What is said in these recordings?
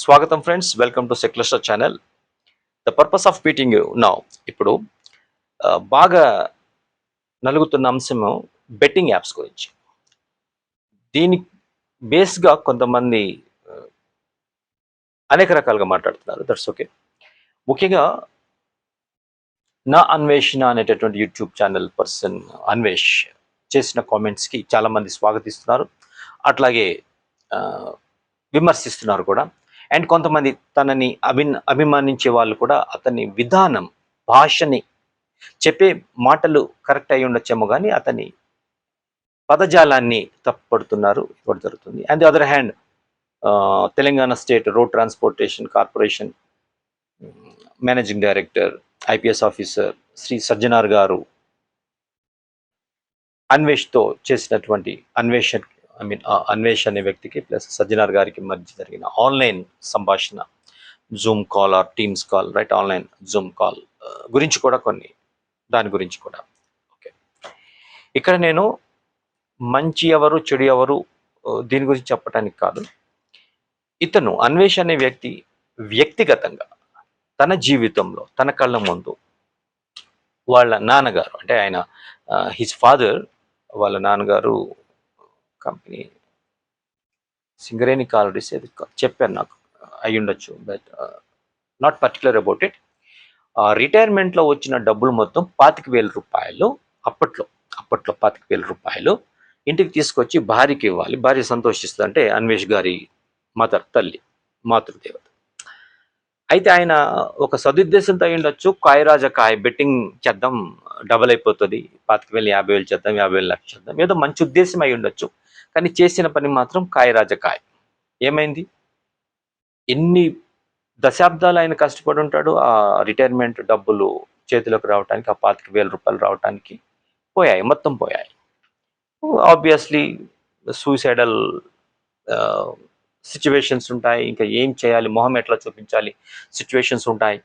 స్వాగతం friends welcome to సెక్లస్టర్ channel. The purpose of meeting now ఇప్పుడు బాగా నలుగుతున్న అంశము బెట్టింగ్ యాప్స్ గురించి. దీని బేస్గా కొంతమంది అనేక రకాలుగా మాట్లాడుతున్నారు. దట్స్ ఓకే ముఖ్యంగా నా అన్వేషణ అనేటటువంటి యూట్యూబ్ ఛానల్ పర్సన్ అన్వేష్ చేసిన కామెంట్స్కి చాలామంది స్వాగతిస్తున్నారు. అట్లాగే విమర్శిస్తున్నారు కూడా. అండ్ కొంతమంది తనని అభి అభిమానించే వాళ్ళు కూడా అతని విధానం భాషని చెప్పే మాటలు కరెక్ట్ అయి ఉండొచ్చేమో కానీ అతని పదజాలాన్ని తప్పుపడుతున్నారు. ఇవ్వడం జరుగుతుంది. And the other hand Telangana state road transportation corporation managing director IPS officer Shri Sajjanar garu అన్వేష్తో చేసినటువంటి అన్వేషణ ఐ మీన్ అన్వేష్ అనే వ్యక్తికి ప్లస్ సజ్జనార్ గారికి మధ్య జరిగిన ఆన్లైన్ సంభాషణ Zoom call or Teams call right online Zoom call గురించి కూడా కొన్ని. దాని గురించి కూడా. ఓకే ఇక్కడ నేను మంచి ఎవరు చెడు ఎవరు దీని గురించి చెప్పడానికి కాదు. ఇతను అన్వేష్ అనే వ్యక్తి వ్యక్తిగతంగా తన జీవితంలో తన కళ్ళ ముందు వాళ్ళ నాన్నగారు అంటే ఆయన హిజ్ ఫాదర్ వాళ్ళ నాన్నగారు కంపెనీ సింగరేణి కాలరీస్ ఏది చెప్పాను నాకు అయి ఉండొచ్చు but not particular about it రిటైర్మెంట్లో వచ్చిన డబ్బులు మొత్తం పాతిక వేల రూపాయలు అప్పట్లో అప్పట్లో పాతిక వేల రూపాయలు ఇంటికి తీసుకొచ్చి భార్యకి ఇవ్వాలి. భార్య సంతోషిస్తుంది అంటే అన్వేష్ గారి మదర్ తల్లి మాతృదేవత. అయితే ఆయన ఒక సదుద్దేశంతో అయి ఉండొచ్చు. కాయరాజ కాయ బెట్టింగ్ చేద్దాం డబల్ అయిపోతుంది. పాతిక వేలు యాభై వేలు చేద్దాం యాభై వేలు లక్ష చేద్దాం. ఏదో మంచి ఉద్దేశం అయి ఉండొచ్చు. కానీ చేసిన పని మాత్రం కాయరాజ కాయ. ఏమైంది? ఎన్ని దశాబ్దాలు ఆయన కష్టపడి ఉంటాడు ఆ రిటైర్మెంట్ డబ్బులు చేతిలోకి రావడానికి ఆ పాతిక వేల రూపాయలు రావడానికి పోయాయి. మొత్తం పోయాయి. ఆబ్వియస్లీ సూసైడల్ సిచ్యువేషన్స్ ఉంటాయి ఇంకా ఏం చేయాలి మొహం ఎట్లా చూపించాలి సిచ్యువేషన్స్ ఉంటాయి.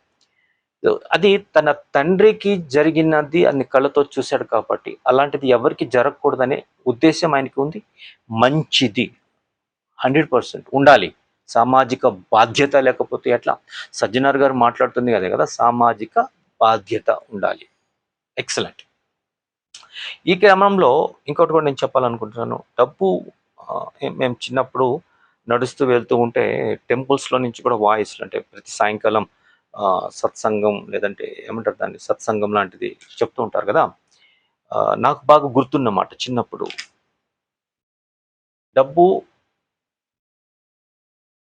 అది తన తండ్రికి జరిగినది అన్ని కళ్ళతో చూశాడు కాబట్టి అలాంటిది ఎవరికి జరగకూడదనే ఉద్దేశం ఆయనకి ఉంది. మంచిది. హండ్రెడ్ పర్సెంట్ ఉండాలి. సామాజిక బాధ్యత లేకపోతే ఎట్లా? సజ్జనార్ గారు మాట్లాడుతుంది కదా కదా సామాజిక బాధ్యత ఉండాలి. ఎక్సలెంట్ ఈ క్రమంలో ఇంకోటి కూడా నేను చెప్పాలనుకుంటున్నాను. డబ్బు మేము చిన్నప్పుడు నడుస్తూ వెళ్తూ ఉంటే టెంపుల్స్లో నుంచి కూడా వాయిస్లు అంటే ప్రతి సాయంకాలం సత్సంగం లేదంటే ఏమంటారు దాన్ని? సత్సంగం లాంటిది చెప్తూ ఉంటారు కదా? నాకు బాగా గుర్తున్నమాట చిన్నప్పుడు. డబ్బు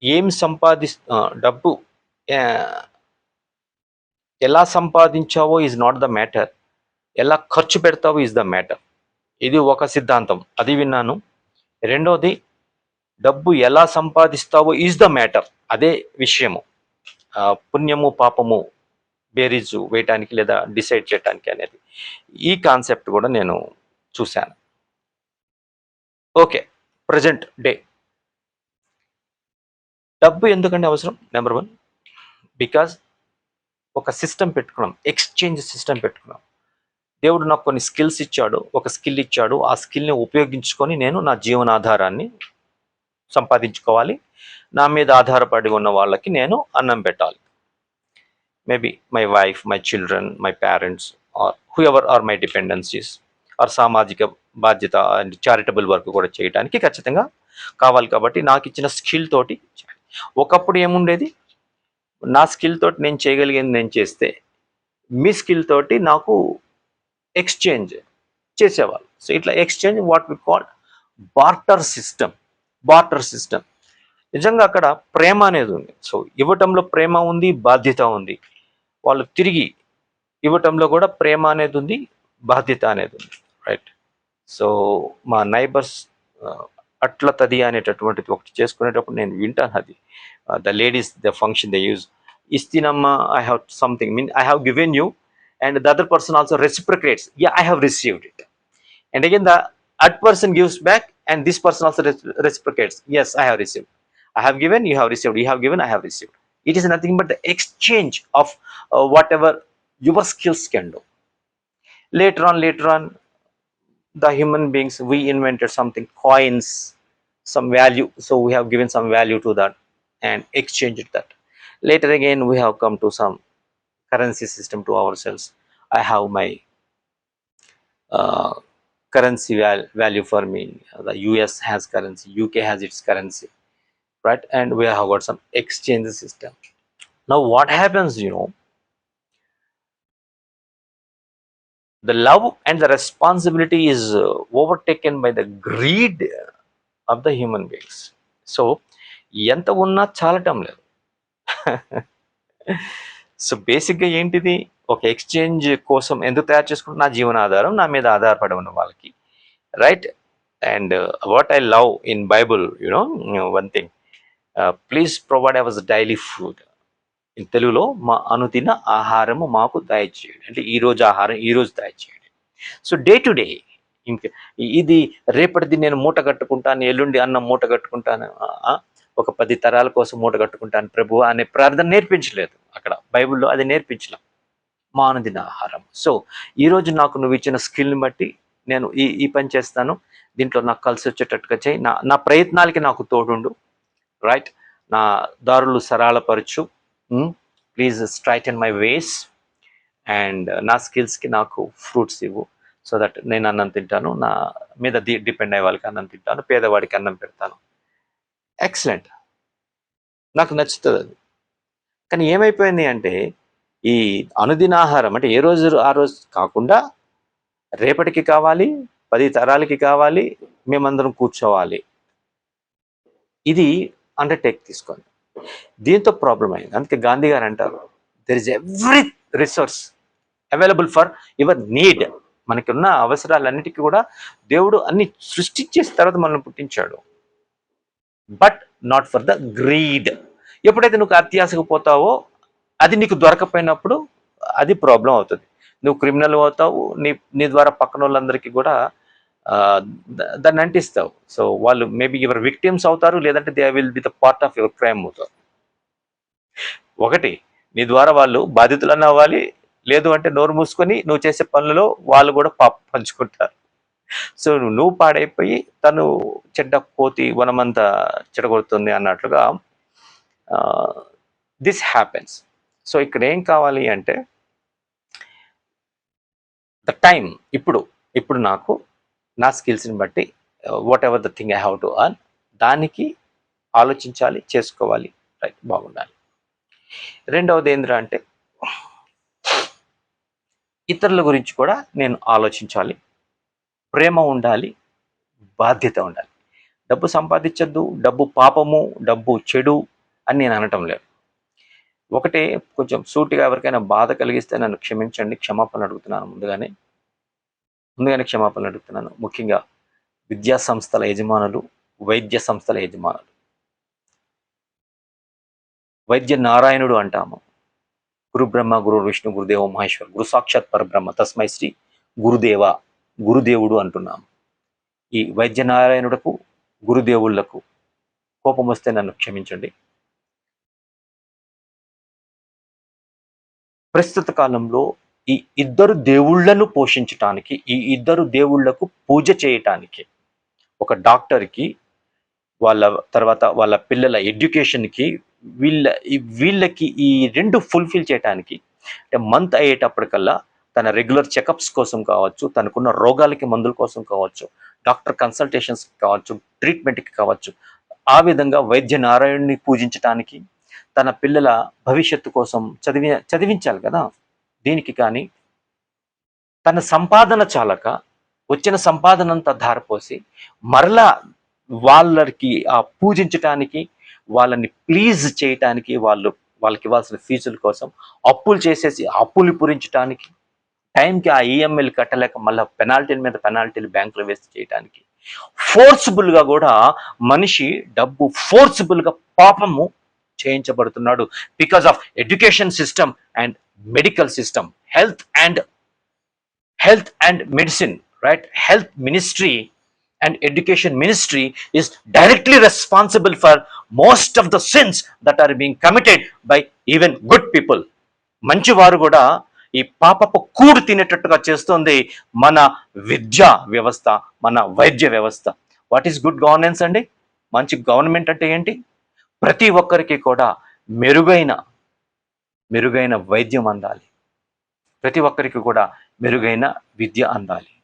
ఏం సంపాది డబ్బు ఎలా సంపాదించావో ఈజ్ నాట్ ద మ్యాటర్ ఎలా ఖర్చు పెడతావో ఈజ్ ద మ్యాటర్ ఇది ఒక సిద్ధాంతం. అది విన్నాను. రెండోది డబ్బు ఎలా సంపాదిస్తావో ఈజ్ ద మ్యాటర్ అదే విషయము. పుణ్యము పాపము బేరీజు వేయటానికి లేదా డిసైడ్ చేయటానికి అనేది ఈ కాన్సెప్ట్ కూడా నేను చూశాను. ఓకే ప్రజెంట్ డే డబ్బు ఎందుకంటే అవసరం? నెంబర్ వన్ బికాజ్ ఒక సిస్టమ్ పెట్టుకున్నాం ఎక్స్చేంజ్ సిస్టమ్ పెట్టుకున్నాం. దేవుడు నాకు కొన్ని స్కిల్స్ ఇచ్చాడు ఒక స్కిల్ ఇచ్చాడు. ఆ స్కిల్ని ఉపయోగించుకొని నేను నా జీవనాధారాన్ని సంపాదించుకోవాలి. నా మీద ఆధారపడి ఉన్న వాళ్ళకి నేను అన్నం పెట్టాలి. Maybe my wife my children my parents or whoever or my dependencies or సామాజిక బాధ్యత అండ్ చారిటబుల్ వర్క్ కూడా చేయడానికి ఖచ్చితంగా కావాలి కాబట్టి నాకు ఇచ్చిన స్కిల్ తోటి ఒకప్పుడు ఏముండేది? నా స్కిల్ తోటి నేను చేయగలిగింది నేను చేస్తే మీ స్కిల్ తోటి నాకు ఎక్స్చేంజ్ చేసేవాళ్ళు. సో ఇట్లా exchange what we call barter system barter system. నిజంగా అక్కడ ప్రేమ అనేది ఉంది. సో ఇవ్వటంలో ప్రేమ ఉంది బాధ్యత ఉంది. వాళ్ళు తిరిగి ఇవ్వటంలో కూడా ప్రేమ అనేది ఉంది బాధ్యత అనేది ఉంది. రైట్ సో మా నైబర్స్ అట్ల తది అనేటటువంటిది ఒకటి చేసుకునేటప్పుడు నేను వింటాను అది. The ladies the function the use. ఇస్తినమ్మా I have something. Mean I have given you and the other person also reciprocates I i received it. And and the other person gives back and this person also reciprocates. Yes i have received. I have given you have received. You have given i have received. It is nothing but the exchange of uh, whatever your skills can do. Later on later on the human beings we invented something coins some value. So we have given some value to that and exchanged that. Later again, we have come to some currency system to ourselves. I have my uh, currency val- value for me. The US has currency, UK has its currency, right? And we have got some exchange system. Now, what happens, you know, the love and the responsibility is uh, overtaken by the greed of the human beings. So ఎంత ఉన్నా చాలటం లేదు so బేసిక్గా ఏంటిది ఒక exchange కోసం ఎందుకు తయారు చేసుకుంటున్నా నా జీవనాధారం నా మీద ఆధారపడి ఉన్న వాళ్ళకి. Right and what I love in Bible you know one thing please provide ours daily food in తెలుగులో మా అనుదిన ఆహారము మాకు దయచేయండి. అంటే ఈ రోజు ఆహారం ఈ రోజు దయచేయండి. సో డే టు డే ఇంకా ఇది రేపటిది నేను మూట కట్టుకుంటాను ఎల్లుండి అన్నం మూట కట్టుకుంటాను ఒక పది తరాల కోసం మూట కట్టుకుంటాను ప్రభు అనే ప్రార్థన నేర్పించలేదు అక్కడ. బైబిల్లో అది నేర్పించలేం. మా అనుదిన ఆహారం. సో ఈరోజు నాకు నువ్వు ఇచ్చిన స్కిల్ని బట్టి నేను ఈ ఈ పని చేస్తాను. దీంట్లో నాకు కలిసి వచ్చేటట్టుగా చేయి. నా నా ప్రయత్నాలకి నాకు తోడుండు. రైట్ నా దారులు సరళపరచు. Please straight in my ways and నా స్కిల్స్కి నాకు ఫ్రూట్స్ ఇవ్వు. సో దట్ నేను అన్నం తింటాను. నా మీద డిపెండ్ అయ్యే వాళ్ళకి అన్నం తింటాను. పేదవాడికి అన్నం పెడతాను. ఎక్సలెంట్ నాకు నచ్చుతుంది అది. కానీ ఏమైపోయింది అంటే ఈ అనుదినాహారం అంటే ఏ రోజు ఆ రోజు కాకుండా రేపటికి కావాలి పది తరాలకి కావాలి మేమందరం కూర్చోవాలి. ఇది అండర్టేక్ తీసుకోండి. దీంతో ప్రాబ్లం అయింది. అందుకే గాంధీ గారు అంటారు there is every resource available for your need మనకి ఉన్న అవసరాలన్నిటికీ కూడా దేవుడు అన్ని సృష్టించేసిన తర్వాత మనల్ని పుట్టించాడు. But not for the greed ఎప్పుడైతే నువ్వు అత్యాసకు పోతావో అది నీకు దొరకపోయినప్పుడు అది ప్రాబ్లం అవుతుంది. నువ్వు క్రిమినల్ అవుతావు నీ నీ ద్వారా పక్కన వాళ్ళందరికీ కూడా దాన్ని అంటిస్తావు. సో వాళ్ళు మేబీ యువర్ విక్టిమ్స్ అవుతారు లేదంటే they will be the part of your crime అవుతారు. ఒకటి నీ ద్వారా వాళ్ళు బాధితులన్న అవ్వాలి లేదు అంటే నోరు మూసుకొని నువ్వు చేసే పనులలో వాళ్ళు కూడా పాప పంచుకుంటారు. సో నువ్వు పాడైపోయి తను చెడ్డ కోతి వనమంతా చెడగొడుతుంది అన్నట్లుగా దిస్ హ్యాపెన్స్ సో ఇక్కడ ఏం కావాలి అంటే ద టైం ఇప్పుడు ఇప్పుడు నాకు నా స్కిల్స్ని బట్టి whatever the thing I have to earn దానికి ఆలోచించాలి చేసుకోవాలి రైట్ బాగుండాలి. రెండవది ఏంద్రా అంటే ఇతరుల గురించి కూడా నేను ఆలోచించాలి ప్రేమ ఉండాలి బాధ్యత ఉండాలి. డబ్బు సంపాదించద్దు డబ్బు పాపము డబ్బు చెడు అని నేను అనటం లేదు. ఒకటే కొంచెం సూటిగా ఎవరికైనా బాధ కలిగిస్తే నన్ను క్షమించండి క్షమాపణ అడుగుతున్నాను ముందుగానే. ముందుగానే క్షమాపణ అడుగుతున్నాను. ముఖ్యంగా విద్యా సంస్థల యజమానులు వైద్య సంస్థల యజమానులు. వైద్య నారాయణుడు అంటాము. గురు బ్రహ్మ గురు విష్ణు గురుదేవ మహేశ్వర్ గురు సాక్షాత్ పరబ్రహ్మ తస్మై శ్రీ గురుదేవ గురుదేవుడు అంటున్నాము. ఈ వైద్య నారాయణుడకు గురుదేవుళ్ళకు కోపం వస్తే నన్ను క్షమించండి. ప్రస్తుత కాలంలో ఈ ఇద్దరు దేవుళ్ళను పోషించటానికి ఈ ఇద్దరు దేవుళ్ళకు పూజ చేయటానికి ఒక డాక్టర్కి వాళ్ళ తర్వాత వాళ్ళ పిల్లల ఎడ్యుకేషన్కి వీళ్ళ వీళ్ళకి ఈ రెండు ఫుల్ఫిల్ చేయటానికి అంటే మంత్ అయ్యేటప్పటికల్లా తన రెగ్యులర్ చెకప్స్ కోసం కావచ్చు తనకున్న రోగాలకి మందుల కోసం కావచ్చు డాక్టర్ కన్సల్టేషన్స్కి కావచ్చు ట్రీట్మెంట్కి కావచ్చు ఆ విధంగా వైద్య నారాయణుని పూజించటానికి తన పిల్లల భవిష్యత్తు కోసం చదివి చదివించాలి కదా. దీనికి కానీ తన సంపాదన చాలక వచ్చిన సంపాదన అంతా ధారపోసి మరలా వాళ్ళకి ఆ పూజించటానికి వాళ్ళని ప్లీజ్ చేయటానికి వాళ్ళు వాళ్ళకి ఇవ్వాల్సిన ఫీజుల కోసం అప్పులు చేసేసి అప్పులు పూరించడానికి టైంకి ఆ ఈఎంఐలు కట్టలేక మళ్ళీ పెనాల్టీల మీద పెనాల్టీలు బ్యాంకులో వేసి చేయడానికి ఫోర్సిబుల్గా కూడా మనిషి డబ్బు ఫోర్సిబుల్గా పాపము చేయించబడుతున్నాడు. Because of education system and medical system health and health and medicine right health ministry and education ministry is directly responsible for most of the sins that are being committed by even good people మంచి వారు కూడా ఈ పాపపు కూడు తినేటట్టుగా చేస్తుంది మన విద్యా వ్యవస్థ మన వైద్య వ్యవస్థ. వాట్ ఈస్ గుడ్ గవర్నెన్స్ అండి? మంచి గవర్నమెంట్ అంటే ఏంటి? ప్రతి ఒక్కరికి కూడా మెరుగైన మెరుగైన వైద్యం అందాలి. ప్రతి ఒక్కరికి కూడా మెరుగైన విద్య అందాలి.